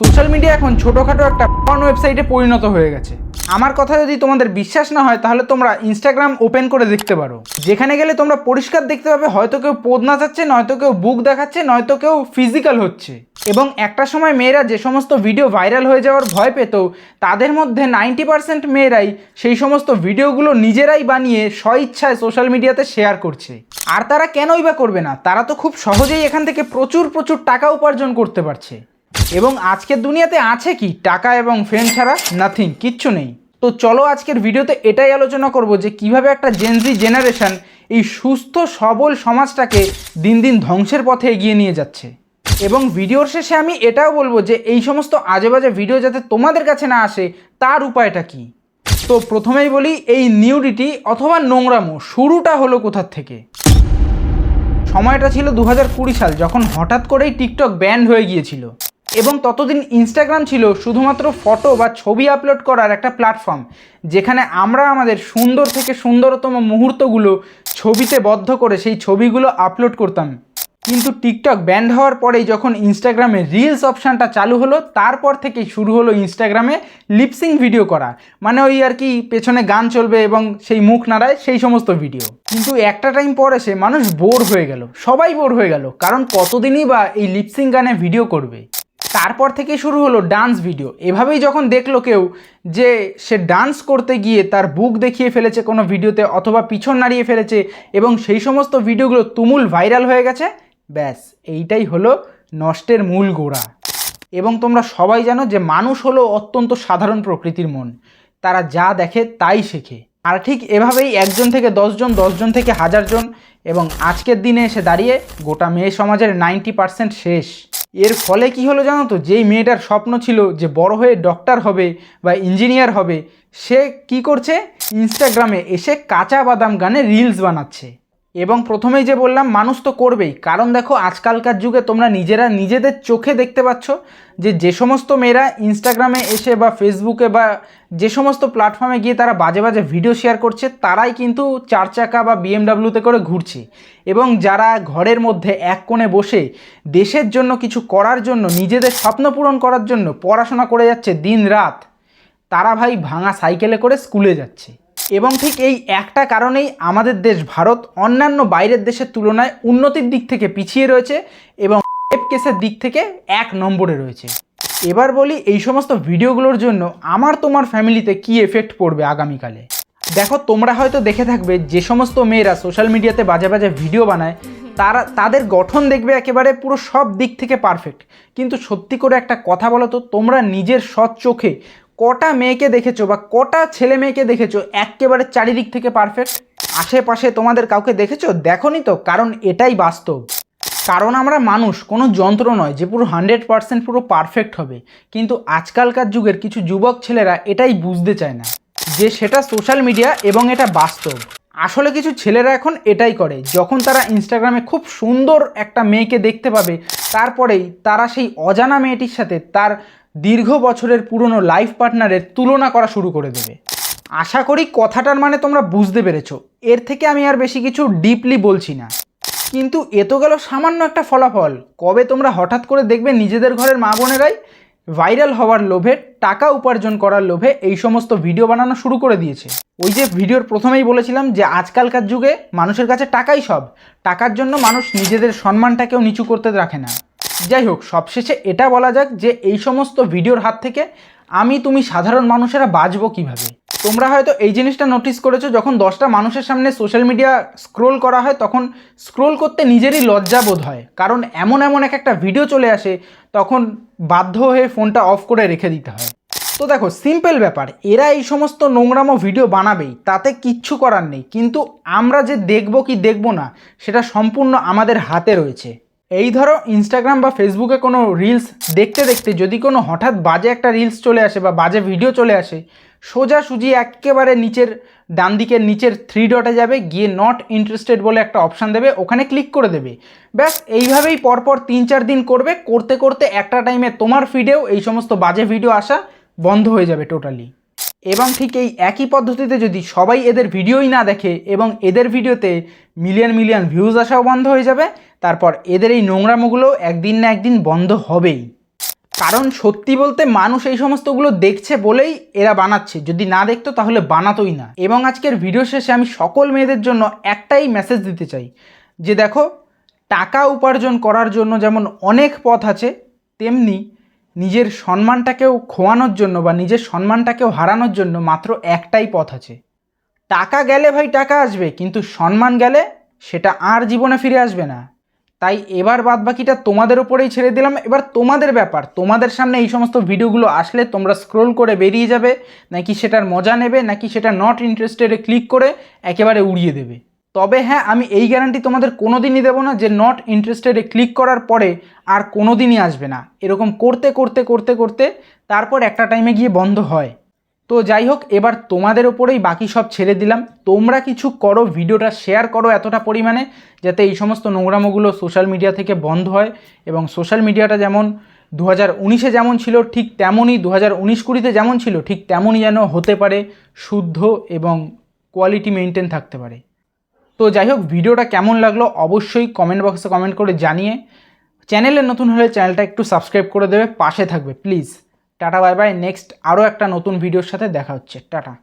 Social media এখন ছোটোখাটো একটা পর্ন ওয়েবসাইটে পরিণত হয়ে গেছে। আমার কথা যদি তোমাদের বিশ্বাস না হয়, তাহলে তোমরা ইনস্টাগ্রাম ওপেন করে দেখতে পারো। যেখানে গেলে তোমরা পরিষ্কার দেখতে পাবে, হয়তো কেউ পোদ নাচাচ্ছে, নয়তো কেউ বুক দেখাচ্ছে, নয়তো কেউ ফিজিক্যাল হচ্ছে। এবং একটা সময় মেয়েরা যে সমস্ত ভিডিও ভাইরাল হয়ে যাওয়ার ভয় পেত, তাদের মধ্যে নাইনটি পার্সেন্ট মেয়েরাই সেই সমস্ত ভিডিওগুলো নিজেরাই বানিয়ে স্বইচ্ছায় সোশ্যাল মিডিয়াতে শেয়ার করছে। আর তারা কেনই বা করবে না? তারা তো খুব সহজেই এখান থেকে প্রচুর প্রচুর টাকা উপার্জন করতে পারছে। এবং আজকের দুনিয়াতে আছে কি? টাকা এবং ফ্রেন্ড ছাড়া নাথিং কিচ্ছু নেই। তো চলো আজকের ভিডিওতে এটাই আলোচনা করব যে কীভাবে একটা জেনজি জেনারেশন এই সুস্থ, সবল সমাজটাকে দিন দিন ধ্বংসের পথে এগিয়ে নিয়ে যাচ্ছে। এবং ভিডিওর শেষে আমি এটাও বলব যে এই সমস্ত আজে বাজে ভিডিও যাতে তোমাদের কাছে না আসে, তার উপায়টা কি? তো প্রথমেই বলি, এই নিউডিটি অথবা নোংরামো শুরুটা হলো কোথার থেকে? সময়টা ছিল দু সাল, যখন হঠাৎ করেই টিকটক ব্যান্ড হয়ে গিয়েছিল। এবং ততদিন ইনস্টাগ্রাম ছিল শুধুমাত্র ফটো বা ছবি আপলোড করার একটা প্ল্যাটফর্ম যেখানে আমরা আমাদের সুন্দর থেকে সুন্দরতম মুহূর্তগুলো ছবিতে বদ্ধ করে সেই ছবিগুলো আপলোড করতাম। কিন্তু টিকটক ব্যান্ড হওয়ার পরেই যখন ইনস্টাগ্রামে রিলস অপশানটা চালু হলো, তারপর থেকেই শুরু হলো ইনস্টাগ্রামে লিপসিং ভিডিও করা মানে ওই আর কি পেছনে গান চলবে এবং সেই মুখ নাড়ায় সেই সমস্ত ভিডিও কিন্তু একটা টাইম পর এসে মানুষ বোর হয়ে গেল, সবাই বোর হয়ে গেল, কারণ কতদিনই বা এই লিপসিং গানে ভিডিও করবে। তারপর থেকে শুরু হলো ডান্স ভিডিও এভাবেই যখন দেখল কেউ যে সে ডান্স করতে গিয়ে তার বুক দেখিয়ে ফেলেছে কোনো ভিডিওতে অথবা পিছন নাড়িয়ে ফেলেছে এবং সেই সমস্ত ভিডিওগুলো তুমুল ভাইরাল হয়ে গেছে, ব্যাস, এইটাই হলো নষ্টের মূল গোড়া। এবং তোমরা সবাই জানো যে মানুষ হলো অত্যন্ত সাধারণ প্রকৃতির মন। তারা যা দেখে তাই শেখে। আর ঠিক এভাবেই একজন থেকে দশজন দশজন থেকে হাজারজন এবং আজকের দিনে এসে দাঁড়িয়ে গোটা মেয়ে সমাজের নাইনটি পার্সেন্ট শেষ। এর ফলে কি হলো জানো তো? যেই মেয়েটার স্বপ্ন ছিল যে বড় হয়ে ডক্টর হবে বা ইঞ্জিনিয়ার হবে, সে কি করছে? ইনস্টাগ্রামে এসে কাঁচা বাদাম গানে রিলস বানাচ্ছে। এবং প্রথমেই যে বললাম, মানুষ তো করবেই। কারণ দেখো, আজকালকার যুগে তোমরা নিজেরা নিজেদের চোখে দেখতে পাচ্ছ যে যে সমস্ত মেয়েরা ইনস্টাগ্রামে এসে বা ফেসবুকে বা যে সমস্ত প্ল্যাটফর্মে গিয়ে তারা বাজে বাজে ভিডিও শেয়ার করছে, তারাই কিন্তু চার চাকা বা বিএমডাব্লিউতে করে ঘুরছে। এবং যারা ঘরের মধ্যে এক কোণে বসে দেশের জন্য কিছু করার জন্য, নিজেদের স্বপ্ন পূরণ করার জন্য পড়াশোনা করে যাচ্ছে দিন রাত, তারা ভাই ভাঙা সাইকেলে করে স্কুলে যাচ্ছে। এবং ঠিক এই একটা কারণেই আমাদের দেশ ভারত অন্যান্য বাইরের দেশের তুলনায় উন্নতির দিক থেকে পিছিয়ে রয়েছে এবং কেসের দিক থেকে এক নম্বরে রয়েছে। এবার বলি এই সমস্ত ভিডিওগুলোর জন্য আমার তোমার ফ্যামিলিতে কি এফেক্ট পড়বে আগামীকালে? দেখো, তোমরা হয়তো দেখে থাকবে যে সমস্ত মেয়েরা সোশ্যাল মিডিয়াতে বাজে বাজে ভিডিও বানায়, তারা, তাদের গঠন দেখবে একেবারে পুরো সব দিক থেকে পারফেক্ট কিন্তু সত্যি করে একটা কথা বলো তো, তোমরা নিজের সৎ চোখে কটা মেয়েকে দেখেছ বা কটা ছেলে মেয়েকে দেখেছ একেবারে চারিদিক থেকে পারফেক্ট আশেপাশে তোমাদের কাউকে দেখেছ? দেখোনি তো, কারণ এটাই বাস্তব। কারণ আমরা মানুষ, কোনো যন্ত্র নয় যে পুরো হান্ড্রেড পারসেন্ট পুরো পারফেক্ট হবে। কিন্তু আজকালকার যুগের কিছু যুবক ছেলেরা এটাই বুঝতে চায় না যে সেটা সোশ্যাল মিডিয়া এবং এটা বাস্তব। আসলে কিছু ছেলেরা এখন এটাই করে, যখন তারা ইনস্টাগ্রামে খুব সুন্দর একটা মেয়েকে দেখতে পাবে, তারপরেই তারা সেই অজানা মেয়েটির সাথে তার দীর্ঘ বছরের পুরনো লাইফ পার্টনারের তুলনা করা শুরু করে দেবে। আশা করি কথাটার মানে তোমরা বুঝতে পেরেছ। এর থেকে আমি আর বেশি কিছু ডিপলি বলছি না। কিন্তু এ তো গেল সামান্য একটা ফলাফল। কবে তোমরা হঠাৎ করে দেখবে নিজেদের ঘরের মা বোনেরাই ভাইরাল হওয়ার লোভে, টাকা উপার্জন করার লোভে এই সমস্ত ভিডিও বানানো শুরু করে দিয়েছে। ওই যে ভিডিওর প্রথমেই বলেছিলাম যে আজকালকার যুগে মানুষের কাছে টাকাই সব। টাকার জন্য মানুষ নিজেদের সম্মানটাকেও নিচু করতে রাখে না। যাই হোক, সবশেষে এটা বলা যাক যে এই সমস্ত ভিডিওর হাত থেকে আমি তুমি সাধারণ মানুষেরা বাঁচবো কীভাবে? তোমরা হয়তো এই জিনিসটা নোটিস করেছ, যখন দশটা মানুষের সামনে সোশ্যাল মিডিয়া স্ক্রোল করা হয়, তখন স্ক্রোল করতে নিজেরই লজ্জা বোধ হয়। কারণ এমন এমন এক একটা ভিডিও চলে আসে, তখন বাধ্য হয়ে ফোনটা অফ করে রেখে দিতে হয়। তো দেখো সিম্পল ব্যাপার, এরা এই সমস্ত নোংরামো ভিডিও বানাবেই, তাতে কিচ্ছু করার নেই। কিন্তু আমরা যে দেখব কি দেখব না, সেটা সম্পূর্ণ আমাদের হাতে রয়েছে। এই ধরো ইনস্টাগ্রাম বা ফেসবুকে কোনো রিলস দেখতে দেখতে যদি কোনো হঠাৎ বাজে একটা রিলস চলে আসে বা বাজে ভিডিও চলে আসে সোজাসুজি একেবারে নিচের, ডান দিকের নিচের থ্রি ডটে যাবে, গিয়ে নট ইন্টারেস্টেড বলে একটা অপশান দেবে, ওখানে ক্লিক করে দেবে। ব্যাস, এইভাবেই পরপর তিন চার দিন করবে, করতে করতে একটা টাইমে তোমার ফিডেও এই সমস্ত বাজে ভিডিও আসা বন্ধ হয়ে যাবে টোটালি এবং ঠিক এই একই পদ্ধতিতে যদি সবাই এদের ভিডিওই না দেখে এবং এদের ভিডিওতে মিলিয়ন মিলিয়ন ভিউজ আসাও বন্ধ হয়ে যাবে, তারপর এদের এই নোংরামোগুলো একদিন না একদিন বন্ধ হবেই। কারণ সত্যি বলতে মানুষ এই সমস্তগুলো দেখছে বলেই এরা বানাচ্ছে। যদি না দেখতো তাহলে বানাতোই না। এবং আজকের ভিডিও শেষে আমি সকল মেয়েদের জন্য একটাই মেসেজ দিতে চাই। যে দেখো, টাকা উপার্জন করার জন্য যেমন অনেক পথ আছে, তেমনি নিজের সম্মানটাকেও খোয়ানোর জন্য বা নিজের সম্মানটাকেও হারানোর জন্য মাত্র একটাই পথ আছে। টাকা গেলে ভাই টাকা আসবে, কিন্তু সম্মান গেলে সেটা আর জীবনে ফিরে আসবে না। তাই এবার বাদ বাকিটা তোমাদের ওপরেই ছেড়ে দিলাম। এবার তোমাদের ব্যাপার, তোমাদের সামনে এই সমস্ত ভিডিওগুলো আসলে তোমরা স্ক্রোল করে বেরিয়ে যাবে, নাকি সেটার মজা নেবে, নাকি সেটা নট ইন্টারেস্টেডে ক্লিক করে একেবারে উড়িয়ে দেবে। তবে হ্যাঁ আমি এই গ্যারান্টি তোমাদের কোনো দিনই দেবো না যে নট ইন্টারেস্টেডে ক্লিক করার পরে আর কোনো দিনই আসবে না। এরকম করতে করতে করতে করতে তারপর একটা টাইমে গিয়ে বন্ধ হয়। তো যাই হোক, এবার তোমাদের ওপরেই বাকি সব ছেড়ে দিলাম। তোমরা কিছু করো, ভিডিওটা শেয়ার করো এতটা পরিমাণে যাতে এই সমস্ত নোংরামোগুলো সোশ্যাল মিডিয়া থেকে বন্ধ হয় এবং সোশ্যাল মিডিয়াটা যেমন দু হাজার উনিশে যেমন ছিল, ঠিক তেমনই দু হাজার উনিশ কুড়িতে যেমন ছিল, ঠিক তেমনই যেন হতে পারে, শুদ্ধ এবং কোয়ালিটি মেনটেন থাকতে পারে। তো যাই হোক, ভিডিওটা কেমন লাগল অবশ্যই কমেন্ট বক্সে কমেন্ট করে জানিয়ে। চ্যানেলে নতুন হলে চ্যানেলটা একটু সাবস্ক্রাইব করে দেবে, পাশে থাকবে please tata bye bye next আরও একটা নতুন ভিডিওর সাথে দেখা হচ্ছে। টাটা।